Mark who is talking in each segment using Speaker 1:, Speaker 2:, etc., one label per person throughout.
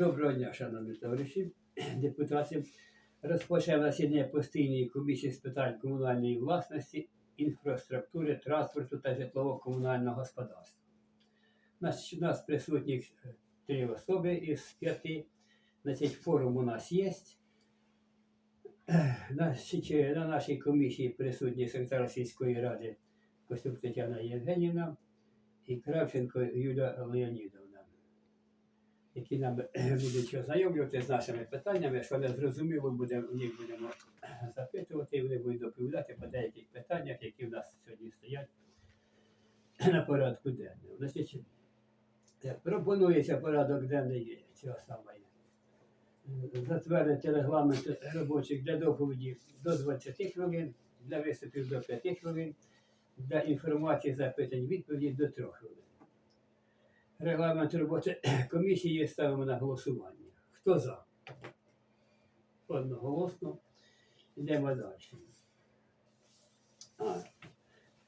Speaker 1: Доброго дня, шановні товариші, депутати. Розпочав засідання постійної комісії з питань комунальної власності, інфраструктури, транспорту та житлово-комунального господарства. У нас, присутні е, три особи із п'яти. Значить, форум у нас є. Значить, на нашій комісії присутні секретар сільської ради Костюк Тетяна Євгенівна і Кравченко Юля Леонідовна які нам будуть ознайомлювати з нашими питаннями, що не зрозуміло буде, у будемо запитувати, і вони будуть доповідати по деяких питаннях, які в нас сьогодні стоять на порядку денному. Значить, е, пропонується порядок денний цього самого. е, Затвердити регламент робочих для доповіді до 20 хвилин, для виступів до 5 хвилин, для інформації, запитань, відповіді до 3 хвилин. Регламент роботи комісії ставимо на голосування. Хто за? Одноголосно. Йдемо далі. А,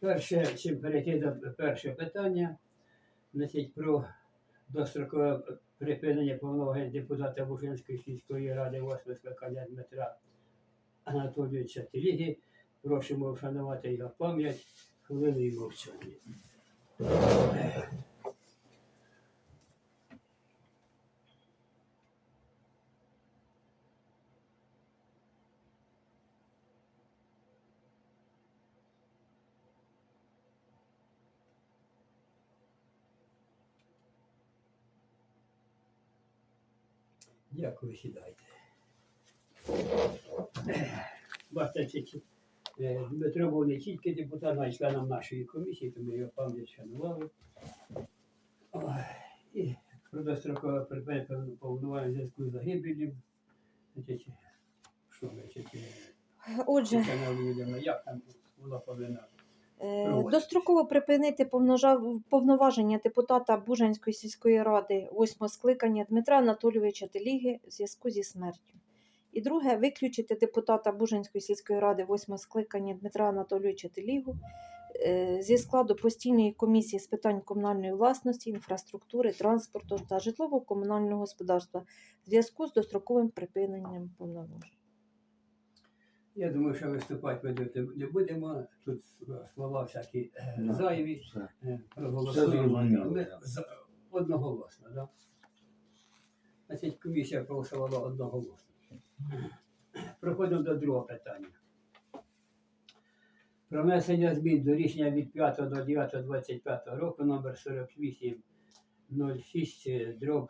Speaker 1: перше, чим перейти до першого питання, значить, про дострокове припинення повноважень депутата Бужинської сільської ради 8 скликання Дмитра Анатолійовича Теліги. Просимо вшанувати його пам'ять хвилиною мовчання. Дякую, сідайте. Бачите, чи- чи, Дмитро був не тільки депутатом, а й членом нашої комісії, тому його пам'ять шанували. І про дострокове припинення повноважень в зв'язку з загибелью. Що значить,
Speaker 2: Отже,
Speaker 1: як там була повинна?
Speaker 2: Е, достроково припинити повноваження депутата Бужанської сільської ради восьмого скликання Дмитра Анатолійовича Теліги в зв'язку зі смертю. І друге, виключити депутата Бужанської сільської ради восьмого скликання Дмитра Анатолійовича Телігу е, зі складу постійної комісії з питань комунальної власності, інфраструктури, транспорту та житлово-комунального господарства в зв'язку з достроковим припиненням повноважень.
Speaker 1: Я думаю, що виступати ми тут не будемо. Тут слова всякі е, зайві. Е, проголосуємо. Ми за- одноголосно, да? Значить, комісія проголосувала одноголосно. Проходимо до другого питання. Про внесення змін до рішення від 5 до 9.25 року номер 4806 е, дроб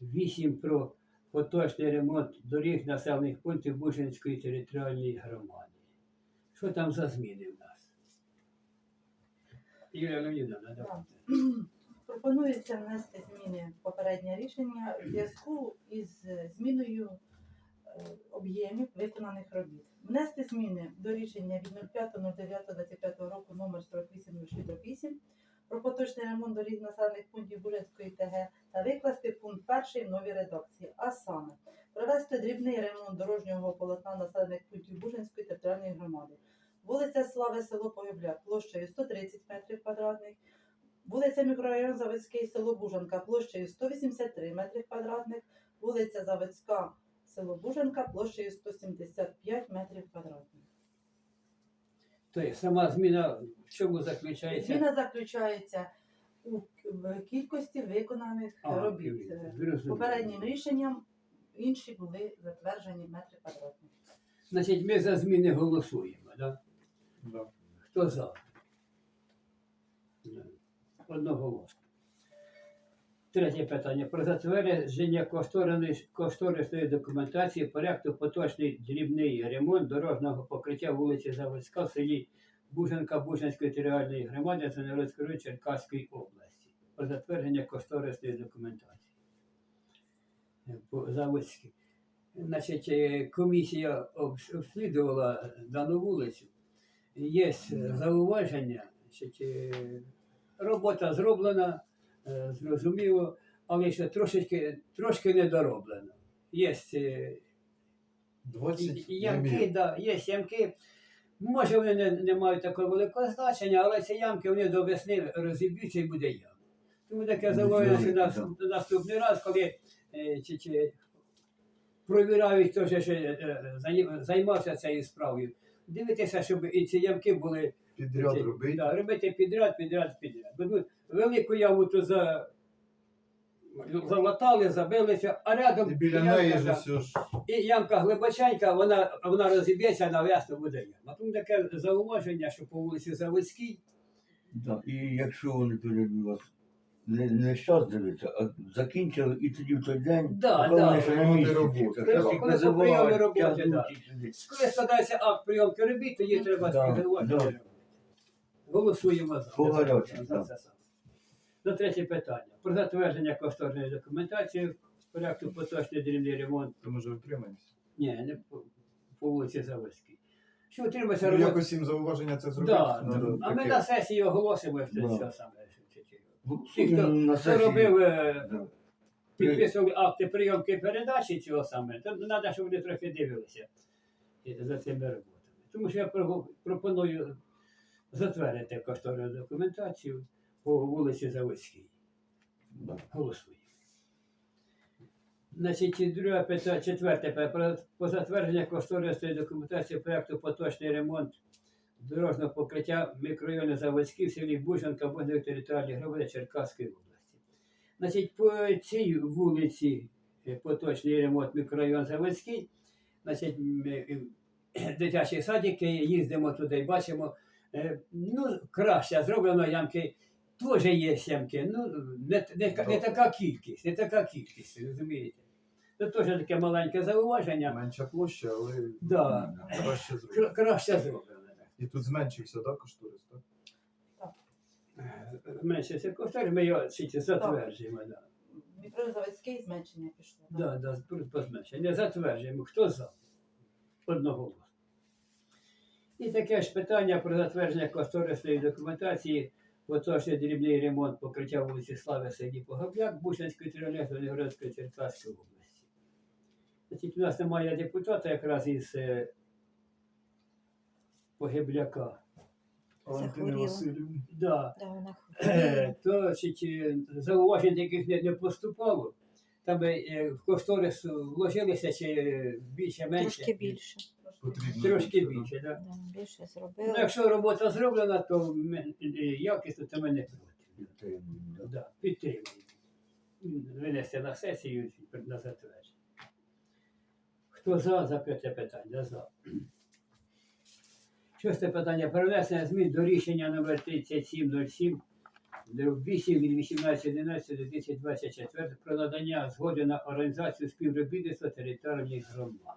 Speaker 1: 8 про поточний ремонт доріг населених пунктів Бужинської територіальної громади. Що там за зміни в нас? Юлія Леонідовна, давайте.
Speaker 3: Пропонується внести зміни в попереднє рішення в зв'язку із зміною е, об'ємів виконаних робіт. Внести зміни до рішення від 05.09.25 року номер 4808 про поточний ремонт доріг населених пунктів Бурянської ТГ та викласти пункт перший в новій редакції, а саме провести дрібний ремонт дорожнього полотна населених пунктів Бужинської територіальної громади. Вулиця Слави, село Погибляк, площею 130 метрів квадратних, Вулиця Мікрорайон Заводський, село Бужанка, площею 183 метри квадратних, вулиця Заводська, село Бужанка, площею 175 метрів квадратних.
Speaker 1: Тобто сама зміна в чому заключається?
Speaker 3: Зміна заключається у кількості виконаних
Speaker 1: А,
Speaker 3: робіт.
Speaker 1: зрозуміло.
Speaker 3: Попереднім рішенням інші були затверджені метри квадратні.
Speaker 1: Значить, ми за зміни голосуємо, да?
Speaker 4: Да.
Speaker 1: Хто за? Одноголосно. Третє питання. Про затвердження кошторисної, документації проекту поточний дрібний ремонт дорожнього покриття вулиці Заводська в селі Бужанка Бужанської територіальної громади Зеленської Черкаської області. Про затвердження кошторисної документації. Заводській. Значить, е, комісія обслідувала дану вулицю. Є е, зауваження, значить, е, робота зроблена, зрозуміло, але ще трошечки, трошки недороблено. Є е,
Speaker 4: 20
Speaker 1: ямки, да, є ямки. Може, вони не, не мають такого великого значення, але ці ямки вони до весни розіб'ються і буде яма. Тому таке
Speaker 4: великі,
Speaker 1: на, на наступний раз, коли е, чи, чи провірають, хто ж е, е, займався цією справою. Дивитися, щоб і ці ямки були
Speaker 4: Підряд
Speaker 1: ці-
Speaker 4: робити.
Speaker 1: Да, робити підряд, підряд, підряд. Бо велику яму то за, залатали, забилися, а рядом
Speaker 4: І біля
Speaker 1: ямка,
Speaker 4: неї
Speaker 1: да.
Speaker 4: ж все ж.
Speaker 1: І ямка глибоченька, вона, вона розіб'ється, на весну буде яма. Тому таке зауваження, що по вулиці Заводській,
Speaker 5: Да. І якщо вони переб'ють вас, не, не щас дивиться, а закінчили і тоді в той день,
Speaker 1: Да,
Speaker 5: коли
Speaker 1: да.
Speaker 5: вони ще на
Speaker 4: Вони
Speaker 5: місці.
Speaker 4: роботи.
Speaker 1: Коли по прийому роботи, да. коли складається акт прийомки робіт, тоді треба
Speaker 5: Да,
Speaker 1: співгувати.
Speaker 5: да.
Speaker 1: Голосуємо за.
Speaker 5: По
Speaker 1: За це саме. За третє питання. Про затвердження кошторної документації проекту поточний дрібний ремонт.
Speaker 4: То може утримаємося.
Speaker 1: Ні, не по, по вулиці Заводській. Що утримався
Speaker 4: Ну,
Speaker 1: робота?
Speaker 4: якось їм зауваження це зробити.
Speaker 1: Да,
Speaker 4: Надо
Speaker 1: а ми
Speaker 4: таке.
Speaker 1: на сесії оголосимо що
Speaker 5: Да.
Speaker 1: це саме. це-
Speaker 5: Ну,
Speaker 1: Ті, хто,
Speaker 5: на
Speaker 1: хто
Speaker 5: сесії.
Speaker 1: робив, е,
Speaker 5: Да.
Speaker 1: підписували акти прийомки і передачі цього саме, то треба, щоб вони трохи дивилися е, за цими роботами. Тому що я про- пропоную затвердити кошторну документацію по вулиці Заводській.
Speaker 5: Да.
Speaker 1: Голосуємо. Значить, друге питання, четверте питання. Про, по затвердження кошторисної документації проекту поточний ремонт дорожнього покриття мікрорайону Заводський в селі Бужанка, Божої територіальної громади Черкаської області. Значить, по цій вулиці е, поточний ремонт мікрорайон Заводський, значить, е, дитячі садики, їздимо туди і бачимо, е, ну, краще зроблено ямки. Теж є ямки, ну не, не, не така кількість, не така кількість, розумієте? Це теж таке маленьке зауваження.
Speaker 4: Менша площа, але
Speaker 1: Да.
Speaker 4: краще
Speaker 1: Кра-
Speaker 4: зроблено.
Speaker 1: Краще зроблено.
Speaker 4: І тут зменшився, так, кошторис, так?
Speaker 1: Е, Менше це ми його ще затверджуємо. Да.
Speaker 3: Мікрорайон Заводський зменшення пішло. так?
Speaker 1: Да, да, тут. Затверджуємо. Хто за? Одноголосно. І таке ж питання про затвердження кошторисної документації поточний дрібний ремонт покриття вулиці Слави селі Погобляк Бушинської територіальної Звенигородської Черкаської області. Значить, у нас немає депутата якраз із е, Погибляка. Да.
Speaker 2: Да, вона
Speaker 1: Е, то чи, чи зауважень яких не, не поступало, там е, в кошторис вложилися чи е, більше менше.
Speaker 2: трошки більше.
Speaker 4: Потрібно
Speaker 1: Трошки
Speaker 4: більше,
Speaker 1: так. Да.
Speaker 2: Да, більше
Speaker 1: Ну,
Speaker 2: зробили.
Speaker 1: якщо робота зроблена, то ми, е, якісно, то ми не проти.
Speaker 5: Підтримуємо, да.
Speaker 1: Да, підтримуємо. Винести на сесію на затвердження. Хто за, за п'яте питання? За. Шосте питання. Перенесення змін до рішення номер 3707 8 від 18.11.2024 про надання згоди на організацію співробітництва територіальних громад. Скажіть, Євгенія,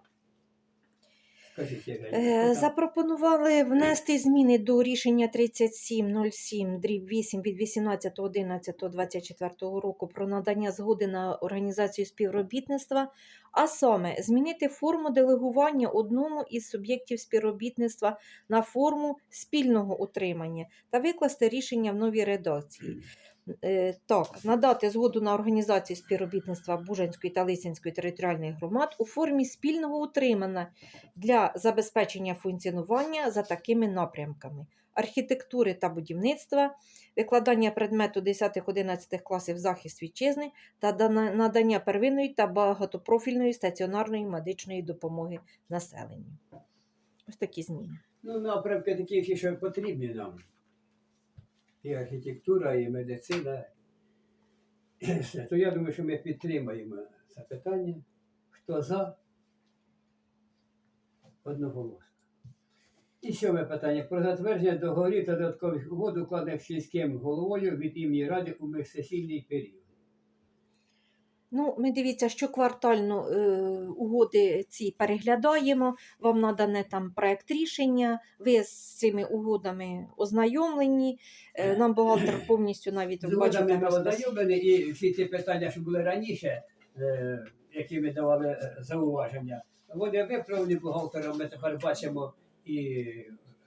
Speaker 2: Е,
Speaker 1: хто там?
Speaker 2: Запропонували внести зміни до рішення 3707 дріб 8 від 18.11.24 року про надання згоди на організацію співробітництва, а саме змінити форму делегування одному із суб'єктів співробітництва на форму спільного утримання та викласти рішення в новій редакції. Е, Так, надати згоду на організацію співробітництва Бужанської та Лисянської територіальних громад у формі спільного утримання для забезпечення функціонування за такими напрямками: архітектури та будівництва, викладання предмету 10-11 класів захист вітчизни та надання первинної та багатопрофільної стаціонарної медичної допомоги населенню. Ось такі зміни.
Speaker 1: Ну, напрямки такі, що потрібні нам. І архітектура, і медицина. То я думаю, що ми підтримаємо це питання. Хто за? Одноголосно. І сьоме питання. Про затвердження договорів та додаткових угод, укладених сільським головою від імені Ради у міжсесійний період.
Speaker 2: Ну, ми дивіться, що квартально е, угоди ці переглядаємо. Вам надане там проект рішення. Ви з цими угодами ознайомлені. Е, нам бухгалтер повністю навіть
Speaker 1: З угодами ми
Speaker 2: розпис-
Speaker 1: ознайомлені, і всі ці питання, що були раніше, е, які ми давали е, зауваження, вони виправлені бухгалтером, ми тепер бачимо, і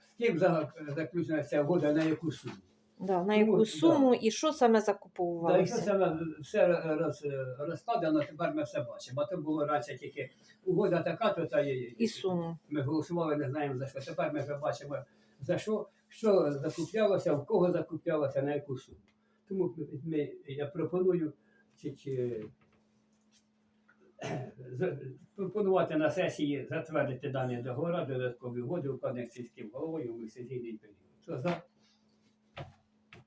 Speaker 1: з ким за- заключена ця угода, на яку суму.
Speaker 2: Да, на
Speaker 1: Ну,
Speaker 2: яку
Speaker 1: да.
Speaker 2: суму і що саме
Speaker 1: Да, якщо
Speaker 2: закуповувалося.
Speaker 1: це все роз, розкладено, тепер ми все бачимо. А то було раніше тільки угода така, то та і,
Speaker 2: І суму.
Speaker 1: ми голосували, не знаємо за що. Тепер ми вже бачимо за що, що закуплялося, в кого закуплялося, на яку суму. Тому ми, я пропоную чи, чи, з- пропонувати на сесії затвердити дані договори, додаткові угоди, укладених сільським головою у сесійний період. Що за?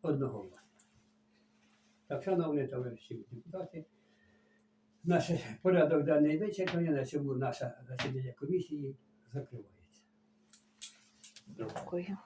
Speaker 1: Одноголосно. Так, шановні товариші депутати, наш порядок денний вичерпаний, на цьому наше засідання комісії закривається.
Speaker 2: Дякую.